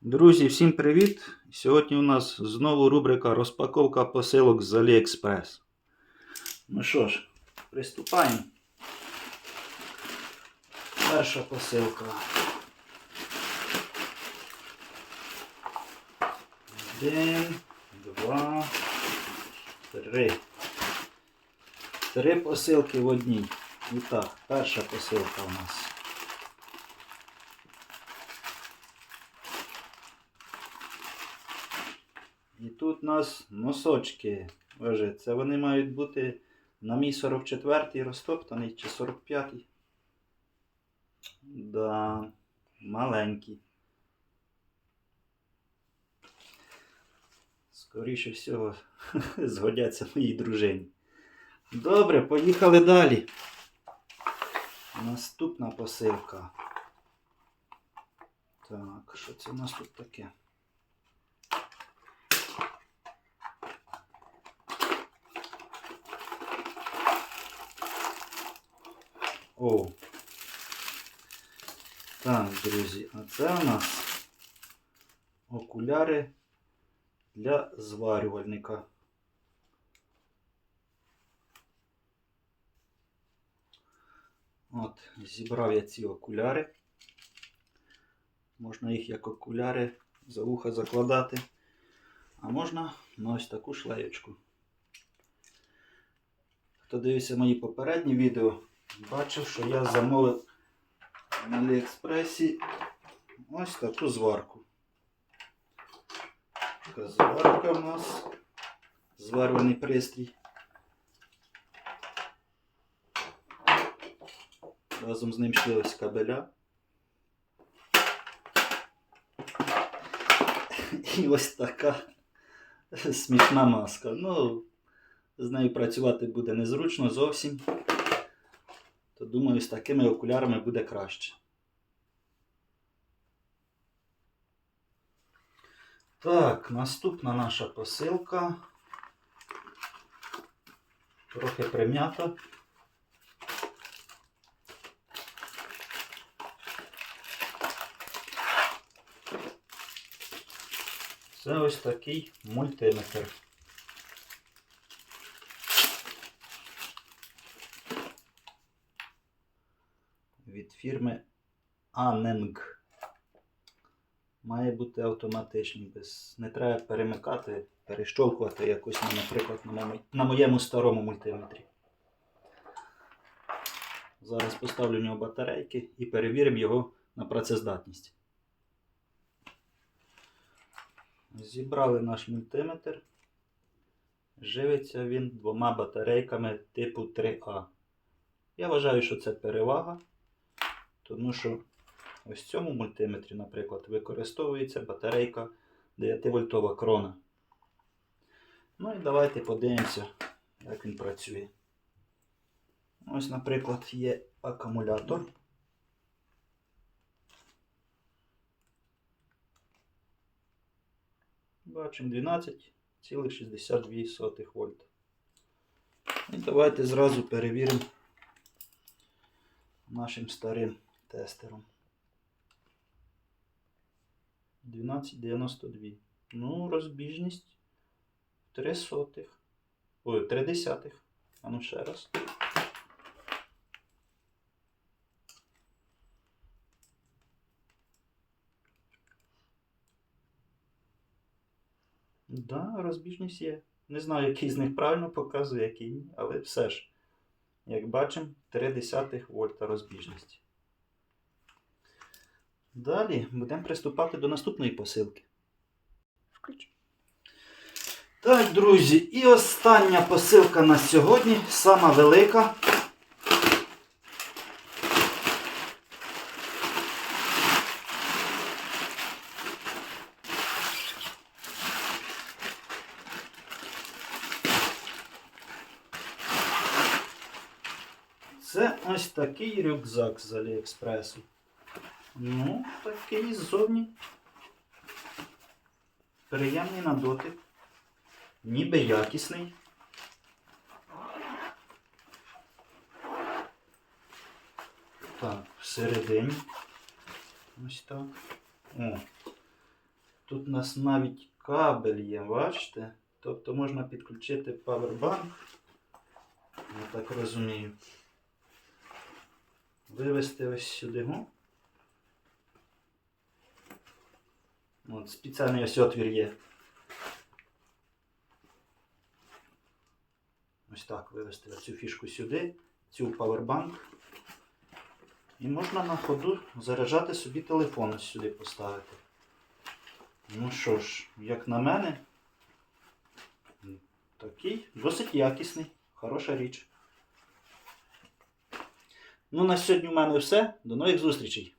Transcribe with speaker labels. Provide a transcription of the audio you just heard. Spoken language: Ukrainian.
Speaker 1: Друзі, всім привіт! Сьогодні у нас знову рубрика розпаковка посилок з AliExpress. Ну що ж, приступаємо. Перша посилка. Один, два, три. Три посилки в одній. І так, перша посилка у нас. І тут у нас носочки. Боже, це вони мають бути на мій 44-й розтоптаний чи 45-й. Да, маленький. Скоріше всього, згодяться моїй дружині. Добре, поїхали далі. Наступна посилка. Так, що це у нас тут таке? О. Так, друзі, а це у нас окуляри для зварювальника. От, зібрав я ці окуляри. Можна їх як окуляри за вуха закладати. А можна на ось таку шлеєчку. Хто дивився мої попередні відео, бачив, що я замовив на Аліекспресі ось таку зварку. Така зварка у нас, зварюваний пристрій. Разом з ним ще ось кабеля. І ось така смішна маска. Ну, з нею працювати буде незручно зовсім. То думаю, з такими окулярами буде краще. Так, наступна наша посилка. Трохи прим'ята. Це ось такий мультиметр. Фірми Aneng. Має бути автоматичний, без... не треба перемикати, перещолкувати якось, ну, наприклад, на, моєму- на моєму старому мультиметрі. Зараз поставлю в нього батарейки і перевіримо його на працездатність. Зібрали наш мультиметр. Живиться він двома батарейками типу 3А. Я вважаю, що це перевага, тому що ось в цьому мультиметрі, наприклад, використовується батарейка 9-вольтова крона. Ну і давайте подивимося, як він працює. Ось, наприклад, є акумулятор. Бачимо 12,62 вольт. І давайте зразу перевіримо нашим старим тестером. 12,92. Ну, розбіжність 3 сотих. Ой, 3 десятих. А ну ще раз. Да, розбіжність є. Не знаю, який з них правильно показує, який ні, але все ж, як бачимо, 0,3 вольта розбіжності. Далі будемо приступати до наступної посилки. Включу. Так, друзі, і остання посилка на сьогодні, сама велика. Це ось такий рюкзак з Аліекспресу. Ну, такий ззовні. Приємний на дотик. Ніби якісний. Так, всередині. Ось так. О. Тут у нас навіть кабель є, бачите? Тобто можна підключити павербанк. Я так розумію. Вивести ось сюди. Го. От, спеціальний ось отвір є. Ось так вивести цю фішку сюди, цю павербанк. І можна на ходу заряджати собі телефон сюди поставити. Ну що ж, як на мене, такий досить якісний, хороша річ. Ну, на сьогодні в мене все. До нових зустрічей!